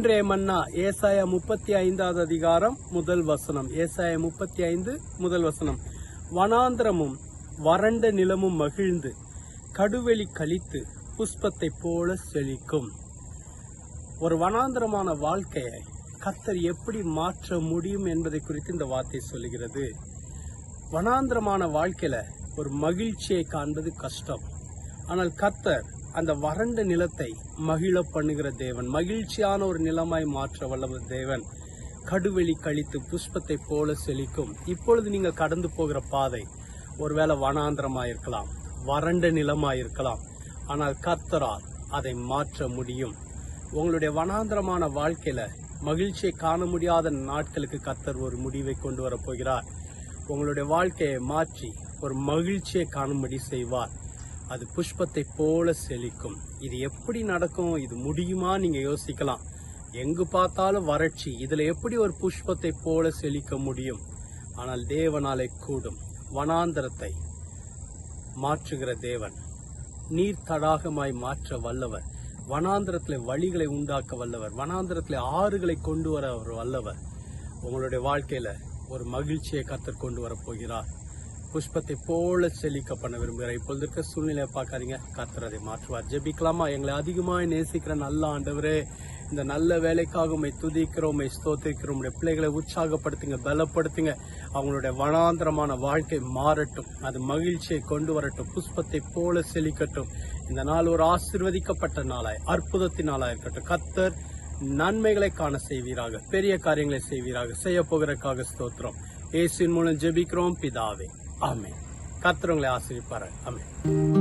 மன்னா ஏசாயா முப்பத்தி ஐந்தாவது அதிகாரம் முதல் வசனம். ஏசாயா முப்பத்தி ஐந்து முதல் வசனம். வனாந்திரமும் வறண்ட நிலமும் மகிழ்ந்து கடுவெளி கழித்து புஷ்பத்தைப் போல செழிக்கும். ஒரு வனாந்திரமான வாழ்க்கையை கத்தர் எப்படி மாற்ற முடியும் என்பதை குறித்து இந்த வார்த்தை சொல்லுகிறது. வனாந்திரமான வாழ்க்கையில ஒரு மகிழ்ச்சியை காண்பது கஷ்டம். ஆனால் கத்தர் அந்த வறண்ட நிலத்தை மகிழ பண்ணுகிற தேவன் மகிழ்ச்சியான ஒரு நிலமாய் மாற்ற வல்லவர் தேவன். கடுவெளி கழித்து புஷ்பத்தை போல செழிக்கும். இப்பொழுது நீங்க கடந்து போகிற பாதை ஒருவேளை வனாந்திரமாயிருக்கலாம் வறண்ட நிலமாயிருக்கலாம். ஆனால் கத்தரால் அதை மாற்ற முடியும். உங்களுடைய வனாந்திரமான வாழ்க்கையில மகிழ்ச்சியை காண முடியாத நாட்களுக்கு கத்தர் ஒரு முடிவை கொண்டு வரப் போகிறார் உங்களுடைய வாழ்க்கையை மாற்றி ஒரு மகிழ்ச்சியை காணும்படி செய்வார். அது புஷ்பத்தை போல செழிக்கும். இது எப்படி நடக்கும்? இது முடியுமா? நீங்க யோசிக்கலாம். எங்கு பார்த்தாலும் வறட்சி. இதுல எப்படி ஒரு புஷ்பத்தை போல செழிக்க முடியும்? ஆனால் தேவனாலே கூடும். வனாந்தரத்தை மாற்றுகிற தேவன். நீர் தடாகமாய் மாற்ற வல்லவர். வனாந்திரத்தில் வழிகளை உண்டாக்க வல்லவர். வனாந்திரத்தில் ஆறுகளை கொண்டு வர அவர் வல்லவர். உங்களுடைய வாழ்க்கையில ஒரு மகிழ்ச்சியை கத்தர் கொண்டு வரப்போகிறார் புஷ்பத்தை போல செழிக்க பண்ண விரும்புகிறார். இப்பொழுது இருக்க சூழ்நிலையை பார்க்காதீங்க. கத்தர் மாற்றுவார். ஜெபிக்கலாமா? எங்களை அதிகமாக நேசிக்கிற நல்ல ஆண்டவரே இந்த நல்ல வேலைக்காக உண்மை துதிக்கிறோம் உண்மை ஸ்தோத்திக்கிறோம். உடைய பிள்ளைகளை உற்சாகப்படுத்துங்க பலப்படுத்துங்க. அவங்களுடைய வனாந்திரமான வாழ்க்கை மாறட்டும். அது மகிழ்ச்சியை கொண்டு வரட்டும். புஷ்பத்தை போல செழிக்கட்டும். இந்த நாள் ஒரு ஆசிர்வதிக்கப்பட்ட நாளாய் அற்புதத்தின் நாளாக இருக்கட்டும். கத்தர் நன்மைகளை காண செய்வீராக பெரிய காரியங்களை செய்வீராக செய்ய போகிறக்காக ஸ்தோத்திரம். இயேசுவின் மூலம் ஜெபிக்கிறோம் பிதாவே. ஆமே கத்துறவங்களை உங்களை ஆசிரிப்பாரு ஆமென்